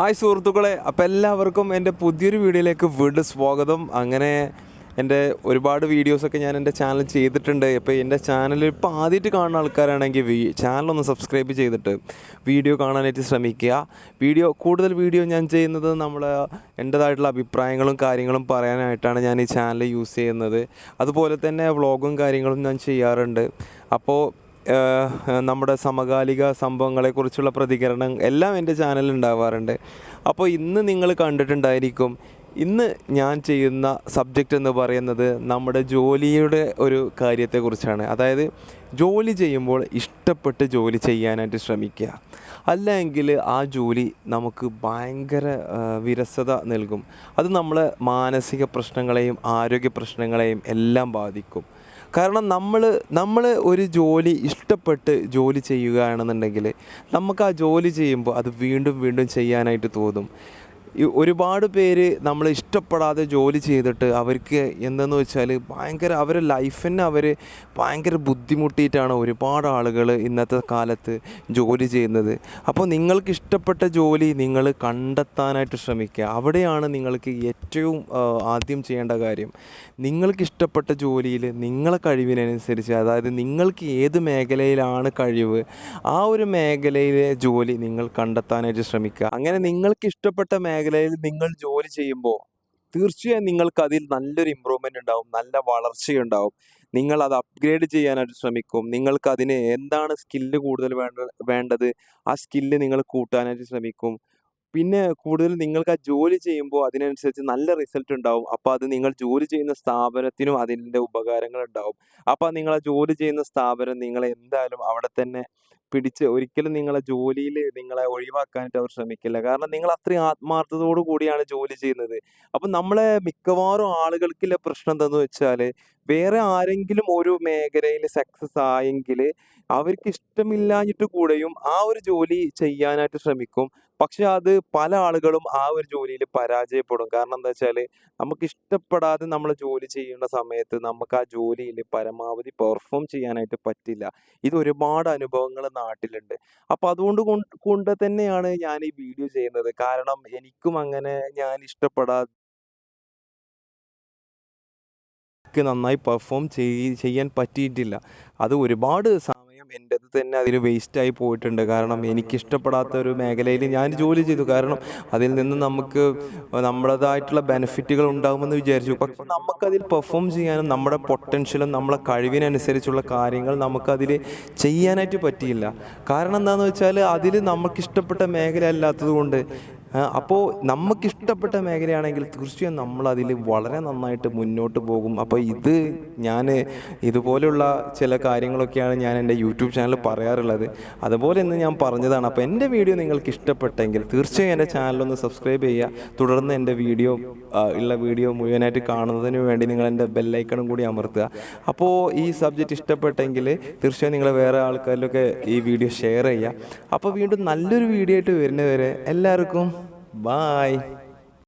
Hi സുഹൃത്തുക്കളെ അപ്പോൾ എല്ലാവർക്കും എന്റെ പുതിയൊരു വീഡിയോയിലേക്ക് വീട് സ്വാഗതം. അങ്ങനെ എന്റെ ഒരുപാട് വീഡിയോസൊക്കെ ഞാൻ എന്റെ ചാനൽ ചെയ്തിട്ടുണ്ട്. ഇപ്പോൾ എന്റെ ചാനൽ ഇപ്പോൾ ആദ്യമായിട്ട് കാണുന്ന ആൾക്കാരാണെങ്കിൽ വി ചാനലൊന്ന് സബ്സ്ക്രൈബ് ചെയ്തിട്ട് വീഡിയോ കാണാനായിട്ട് ശ്രമിക്കുക. വീഡിയോ കൂടുതൽ വീഡിയോ ഞാൻ ചെയ്യുന്നത് നമ്മൾ എന്റേതായിട്ടുള്ള അഭിപ്രായങ്ങളും കാര്യങ്ങളും പറയാനായിട്ടാണ് ഞാൻ ഈ ചാനൽ യൂസ് ചെയ്യുന്നത്. അതുപോലെ തന്നെ വ്ളോഗും കാര്യങ്ങളും ഞാൻ ചെയ്യാറുണ്ട്. അപ്പോൾ നമ്മുടെ സമകാലിക സംഭവങ്ങളെക്കുറിച്ചുള്ള പ്രതികരണം എല്ലാം എന്റെ ചാനലിൽ ഉണ്ടാവാറുണ്ട് അപ്പോൾ ഇന്ന് നിങ്ങൾ കണ്ടിട്ടുണ്ടായിരിക്കും ഇന്ന് ഞാൻ ചെയ്യുന്ന സബ്ജക്റ്റ് എന്ന് പറയുന്നത് നമ്മുടെ ജോലിയുടെ ഒരു കാര്യത്തെക്കുറിച്ചാണ്. അതായത് ജോലി ചെയ്യുമ്പോൾ ഇഷ്ടപ്പെട്ട് ജോലി ചെയ്യാനായിട്ട് ശ്രമിക്കുക. അല്ലെങ്കിൽ ആ ജോലി നമുക്ക് ഭയങ്കര വിരസത നൽകും. അത് നമ്മളെ മാനസിക പ്രശ്നങ്ങളെയും ആരോഗ്യ പ്രശ്നങ്ങളെയും എല്ലാം ബാധിക്കും. കാരണം നമ്മൾ നമ്മൾ ഒരു ജോലി ഇഷ്ടപ്പെട്ട് ജോലി ചെയ്യുകയാണെന്നുണ്ടെങ്കിൽ നമുക്ക് ആ ജോലി ചെയ്യുമ്പോൾ അത് വീണ്ടും വീണ്ടും ചെയ്യാനായിട്ട് തോന്നും. ഒരുപാട് പേര് നമ്മൾ ഇഷ്ടപ്പെടാതെ ജോലി ചെയ്തിട്ട് അവർക്ക് എന്തെന്ന് വെച്ചാൽ ഭയങ്കര അവരെ ലൈഫിനെ അവർ ഭയങ്കര ബുദ്ധിമുട്ടിയിട്ടാണ് ഒരുപാട് ആളുകൾ ഇന്നത്തെ കാലത്ത് ജോലി ചെയ്യുന്നത്. അപ്പോൾ നിങ്ങൾക്ക് ഇഷ്ടപ്പെട്ട ജോലി നിങ്ങൾ കണ്ടെത്താനായിട്ട് ശ്രമിക്കുക. അവിടെയാണ് നിങ്ങൾക്ക് ഏറ്റവും ആദ്യം ചെയ്യേണ്ട കാര്യം. നിങ്ങൾക്ക് ഇഷ്ടപ്പെട്ട ജോലിയിൽ നിങ്ങളെ കഴിവിനനുസരിച്ച് അതായത് നിങ്ങൾക്ക് ഏത് മേഖലയിലാണ് കഴിവ് ആ ഒരു മേഖലയിലെ ജോലി നിങ്ങൾ കണ്ടെത്താനായിട്ട് ശ്രമിക്കുക. അങ്ങനെ നിങ്ങൾക്ക് ഇഷ്ടപ്പെട്ട മേഖലയിൽ നിങ്ങൾ ജോലി ചെയ്യുമ്പോൾ തീർച്ചയായും നിങ്ങൾക്ക് അതിൽ നല്ലൊരു ഇമ്പ്രൂവ്മെന്റ് ഉണ്ടാവും നല്ല വളർച്ചയുണ്ടാവും നിങ്ങൾ അത് അപ്ഗ്രേഡ് ചെയ്യാനായിട്ട് ശ്രമിക്കും. നിങ്ങൾക്ക് അതിന് എന്താണ് സ്കില്ല് കൂടുതൽ വേണ്ട വേണ്ടത്? ആ സ്കില്ല് നിങ്ങൾ കൂട്ടാനായിട്ട് ശ്രമിക്കും. പിന്നെ കൂടുതൽ നിങ്ങൾക്ക് ആ ജോലി ചെയ്യുമ്പോൾ അതിനനുസരിച്ച് നല്ല റിസൾട്ട് ഉണ്ടാവും. അപ്പോൾ അത് നിങ്ങൾ ജോലി ചെയ്യുന്ന സ്ഥാപനത്തിനും അതിന്റെ ഉപകാരങ്ങൾ ഉണ്ടാവും. അപ്പോൾ നിങ്ങൾ ആ ജോലി ചെയ്യുന്ന സ്ഥാപനം നിങ്ങളെ എന്തായാലും അവിടെ തന്നെ പിടിച്ച് ഒരിക്കലും നിങ്ങളെ ജോലിയിൽ നിങ്ങളെ ഒഴിവാക്കാനായിട്ട് അവർ ശ്രമിക്കില്ല. കാരണം നിങ്ങൾ അത്രയും ആത്മാർത്ഥതയോടു കൂടിയാണ് ജോലി ചെയ്യുന്നത്. അപ്പം നമ്മളെ മിക്കവാറും ആളുകൾക്കില്ല പ്രശ്നം എന്താന്ന് വെച്ചാൽ വേറെ ആരെങ്കിലും ഒരു മേഖലയിൽ സക്സസ് ആയെങ്കിൽ അവർക്ക് ഇഷ്ടമില്ലാഞ്ഞിട്ട് കൂടെയും ആ ഒരു ജോലി ചെയ്യാനായിട്ട് ശ്രമിക്കും. പക്ഷെ അത് പല ആളുകളും ആ ഒരു ജോലിയിൽ പരാജയപ്പെടും. കാരണം എന്താ വെച്ചാൽ നമുക്ക് ഇഷ്ടപ്പെടാതെ നമ്മൾ ജോലി ചെയ്യുന്ന സമയത്ത് നമുക്ക് ആ ജോലിയിൽ പരമാവധി പെർഫോം ചെയ്യാനായിട്ട് പറ്റില്ല. ഇത് ഒരുപാട് അനുഭവങ്ങൾ നാട്ടിലുണ്ട്. അപ്പൊ അതുകൊണ്ട് കൊണ്ട് തന്നെയാണ് ഞാൻ ഈ വീഡിയോ ചെയ്യുന്നത്. കാരണം എനിക്കും അങ്ങനെ ഞാൻ ഇഷ്ടപ്പെടാതെ എനിക്ക് നന്നായി പെർഫോം ചെയ് ചെയ്യാൻ പറ്റിയിട്ടില്ല. അത് ഒരുപാട് സമയം എന്റെ അത് തന്നെ അതിൽ വേസ്റ്റായി പോയിട്ടുണ്ട്. കാരണം എനിക്കിഷ്ടപ്പെടാത്ത ഒരു മേഖലയിൽ ഞാൻ ജോലി ചെയ്തു. കാരണം അതിൽ നിന്ന് നമുക്ക് നമ്മുടേതായിട്ടുള്ള ബെനിഫിറ്റുകൾ ഉണ്ടാകുമെന്ന് വിചാരിച്ചു. പക്ഷെ നമുക്കതിൽ പെർഫോം ചെയ്യാനും നമ്മുടെ പൊട്ടൻഷ്യലും നമ്മളെ കഴിവിനനുസരിച്ചുള്ള കാര്യങ്ങൾ നമുക്കതിൽ ചെയ്യാനായിട്ട് പറ്റിയില്ല. കാരണം എന്താണെന്ന് വെച്ചാൽ അതിൽ നമുക്കിഷ്ടപ്പെട്ട മേഖല അല്ലാത്തത് കൊണ്ട് അപ്പോൾ നമുക്ക് ഇഷ്ടപ്പെട്ട മേഖലയാണെങ്കിൽ തീർച്ചയായും നമ്മൾ അതിൽ വളരെ നന്നായിട്ട് മുന്നോട്ട് പോകും. അപ്പോൾ ഇത് ഞാൻ ഇതുപോലെയുള്ള ചില കാര്യങ്ങളൊക്കെയാണ് ഞാൻ എന്റെ യൂട്യൂബ് ചാനൽ പറയാറുള്ളത്. അതുപോലെ ഇന്ന് ഞാൻ പറഞ്ഞതാണ് അപ്പോൾ എന്റെ വീഡിയോ നിങ്ങൾക്ക് ഇഷ്ടപ്പെട്ടെങ്കിൽ തീർച്ചയായും എന്റെ ചാനലൊന്ന് സബ്സ്ക്രൈബ് ചെയ്യുക. തുടർന്ന് എന്റെ വീഡിയോ ഉള്ള വീഡിയോ മുഴുവനായിട്ട് കാണുന്നതിന് വേണ്ടി നിങ്ങൾ എന്റെ ബെല്ലൈക്കണും കൂടി അമർത്തുക. അപ്പോൾ ഈ സബ്ജക്റ്റ് ഇഷ്ടപ്പെട്ടെങ്കിൽ തീർച്ചയായും നിങ്ങൾ വേറെ ആൾക്കാരിലൊക്കെ ഈ വീഡിയോ ഷെയർ ചെയ്യുക. അപ്പോൾ വീണ്ടും നല്ലൊരു വീഡിയോ ആയിട്ട് വരുന്നവരെ എല്ലാവർക്കും Bye.